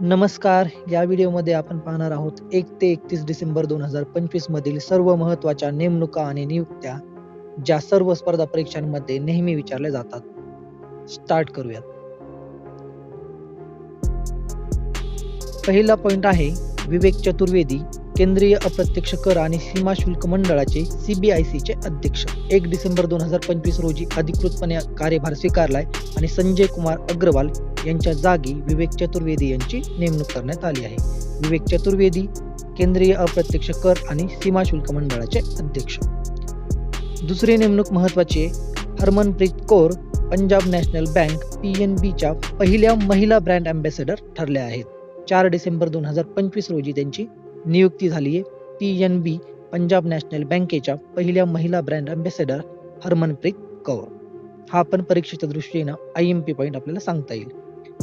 नमस्कार. या व्हिडिओमध्ये आपण पाहणार आहोत एक ते एकतीस डिसेंबर दोन हजार पंचवीस मधील सर्व महत्त्वाच्या नेमणुका आणि नियुक्त्या ज्या सर्व स्पर्धा परीक्षांमध्ये नेहमी विचारल्या जातात. स्टार्ट करूयात. पहिला पॉइंट आहे विवेक चतुर्वेदी. केंद्रीय अप्रत्यक्ष कर आणि सीमा शुल्क मंडळाचे सीबीआयसीचे अध्यक्ष. एक डिसेंबर दोन हजार पंचवीस रोजी अधिकृतपणे कार्यभार स्वीकारलाय आणि संजय कुमार अग्रवाल यांच्या जागी विवेक चतुर्वेदी यांची नेमणूक करण्यात आली आहे. विवेक चतुर्वेदी केंद्रीय अप्रत्यक्ष कर आणि सीमा शुल्क मंडळाचे अध्यक्ष. दुसरी नेमणूक महत्वाची आहे Harmanpreet Kaur Punjab national bank P N बीच्या पहिल्या महिला ब्रँड अँबॅसेडर ठरल्या आहेत. चार डिसेंबर दोन हजार पंचवीस रोजी त्यांची नियुक्ती झाली आहे. P N B Punjab national बँकेच्या पहिल्या महिला ब्रँड अँबॅसेडर हरमनप्रीत कौर. हा पण परीक्षेच्या दृष्टीनं आय एम पी पॉईंट आपल्याला सांगता येईल.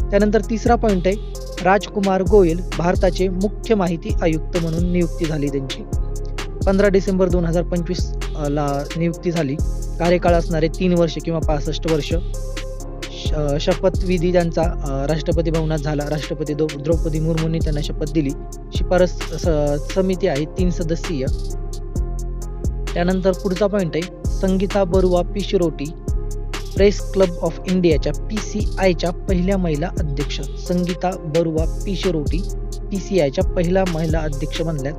त्यानंतर तिसरा पॉईंट आहे राजकुमार गोयल भारताचे मुख्य माहिती आयुक्त म्हणून नियुक्ती झाली त्यांची. पंधरा डिसेंबर दोन हजार पंचवीस ला नियुक्ती झाली. कार्यकाळ असणारे तीन वर्ष किंवा पासष्ट वर्ष. शपथविधी त्यांचा राष्ट्रपती भवनात झाला राष्ट्रपती द्रौ- द्रौपदी मुर्मूंनी त्यांना शपथ दिली. शिफारस स- समिती आहे तीन सदस्यीय. त्यानंतर पुढचा पॉईंट आहे Sangeeta Barua Pisharoty press club of इंडियाच्या पी सी आयच्या पहिल्या महिला अध्यक्ष. संगीता बरुआ पिशिरोटी पी सी आयच्या पहिल्या महिला अध्यक्ष बनल्यात.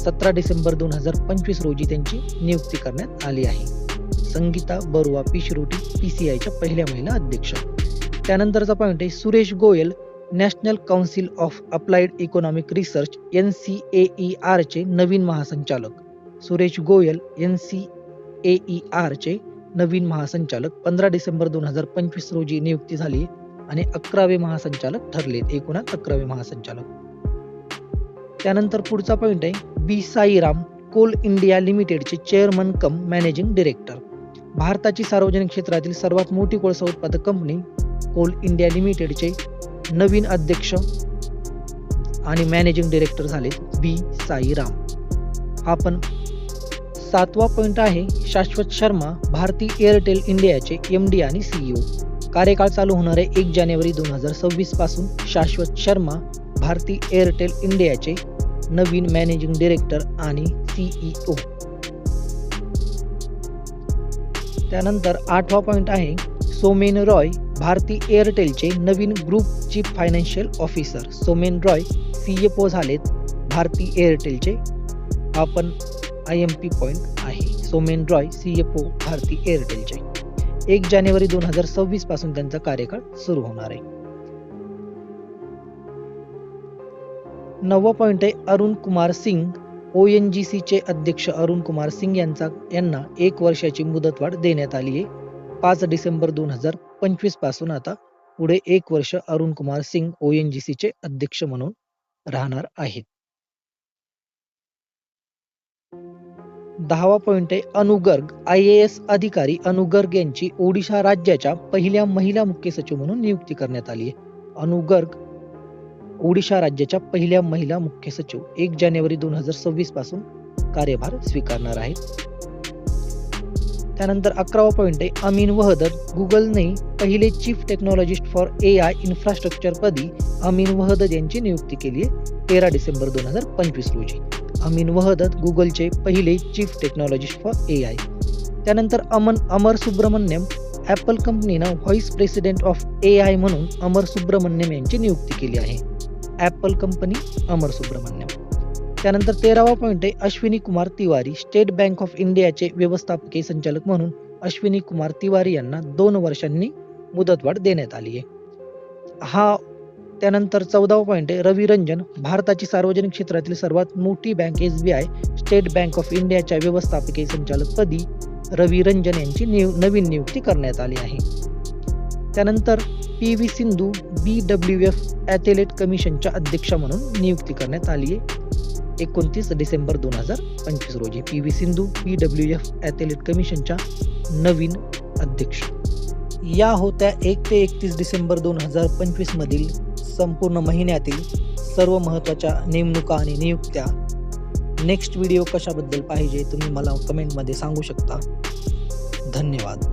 सतरा डिसेंबर दोन हजार पंचवीस रोजी त्यांची नियुक्ती करण्यात आली आहे. संगीता बरुआ पिशरोटी पी सी आयच्या पहिल्या महिला अध्यक्ष. त्यानंतरचा पॉईंट आहे Suresh Goyal national council of applied economic research N C A E आरचे नवीन महासंचालक. Suresh Goyal N C A E आरचे नवीन महासंचालक पंधरा डिसेंबर दोन हजार पंचवीस रोजी नियुक्ती झाली आणि अकरावे महासंचालक ठरले एकूणात अकरावे महासंचालक. त्यानंतर पुढचा पॉइंट आहे बी साईराम कोल इंडिया लिमिटेडचे चेअरमन कम मॅनेजिंग डिरेक्टर भारताची सार्वजनिक क्षेत्रातील सर्वात मोठी कोळसा उत्पादक कंपनी कोल इंडिया लिमिटेडचे नवीन अध्यक्ष आणि मॅनेजिंग डिरेक्टर झाले बी. साईराम. आपण सातवा पॉईंट आहे शाश्वत शर्मा भारती एअरटेल इंडियाचे एम डी आणि सीईओ कार्यकाळ चालू होणारे एक जानेवारी दोन हजार सव्वीसपासून शाश्वत शर्मा भारती एअरटेल इंडियाचे नवीन मॅनेजिंग डिरेक्टर आणि सीईओ त्यानंतर आठवा पॉईंट आहे सोमेन रॉय भारती एअरटेलचे नवीन group chief financial officer Somen Roy C A O झालेत भारती एअरटेलचे. हा पण आय एम पी पॉईंट आहे. Somen Roy C A O Bharti एअरटेलचे. एक जानेवारी दोन हजार सव्वीसपासून त्यांचा कार्यकाळ सुरू होणार आहे. नववा पॉईंट आहे Arun Kumar Singh O N G सीचे अध्यक्ष अरुण कुमार सिंग यांचा यांना एक वर्षाची मुदतवाढ देण्यात आली आहे. पाच डिसेंबर दोन हजार पंचवीसपासून आता पुढे एक वर्ष Arun Kumar Singh O N G सीचे अध्यक्ष म्हणून राहणार आहेत. दहावा पॉइंट आहे अनुगर्ग. आय ए एस अधिकारी अनुगर्ग यांची ओडिशा राज्याच्या पहिल्या महिला मुख्य सचिव म्हणून नियुक्ती करण्यात आली आहे. अनुगर्ग ओडिशा राज्याच्या पहिल्या महिला मुख्य सचिव. एक जानेवारी दोन हजार सव्वीसपासून कार्यभार स्वीकारणार आहेत त्यानंतर अकरावा पॉईंट आहे अमीन वहदत गुगलने पहिले chief technologist for A I infrastructure पदी अमीन वहदत यांची नियुक्ती केली आहे तेरा डिसेंबर दोन हजार पंचवीस रोजी. अमीन वहदत गुगलचे पहिले chief technologist for A I त्यानंतर अमन अमर सुब्रमण्यम ॲपल कंपनीनं vice president of A I म्हणून अमर सुब्रमण्यम यांची नियुक्ती केली आहे. Apple company Amar Subramanyam. त्यानंतर तेरावा पॉईंट आहे Ashwini Kumar Tiwari State Bank of इंडियाचे व्यवस्थापकीय संचालक म्हणून अश्विनी कुमार तिवारी यांना दोन वर्षांनी मुदतवाढ देण्यात आली आहे. हा त्यानंतर चौदावा पॉईंट आहे रवी रंजन भारताची सार्वजनिक क्षेत्रातील सर्वात मोठी bank S B I State Bank of इंडियाच्या व्यवस्थापकीय संचालकपदी रवी रंजन यांची निव नवीन नियुक्ती करण्यात आली आहे. त्यानंतर P V Sindhu B W F athlete कमिशनच्या अध्यक्षा म्हणून नियुक्ती करण्यात आली आहे. एकोणतीस डिसेंबर दोन हजार पंचवीस रोजी P V Sindhu B W F athlete कमिशनच्या नवीन अध्यक्ष. या होत्या एक ते एकतीस डिसेंबर दोन हजार पंचवीसमधील संपूर्ण महिन्यातील सर्व महत्त्वाच्या नेमणुका आणि नियुक्त्या. नेक्स्ट व्हिडिओ कशाबद्दल पाहिजे तुम्ही मला कमेंटमध्ये सांगू शकता. धन्यवाद.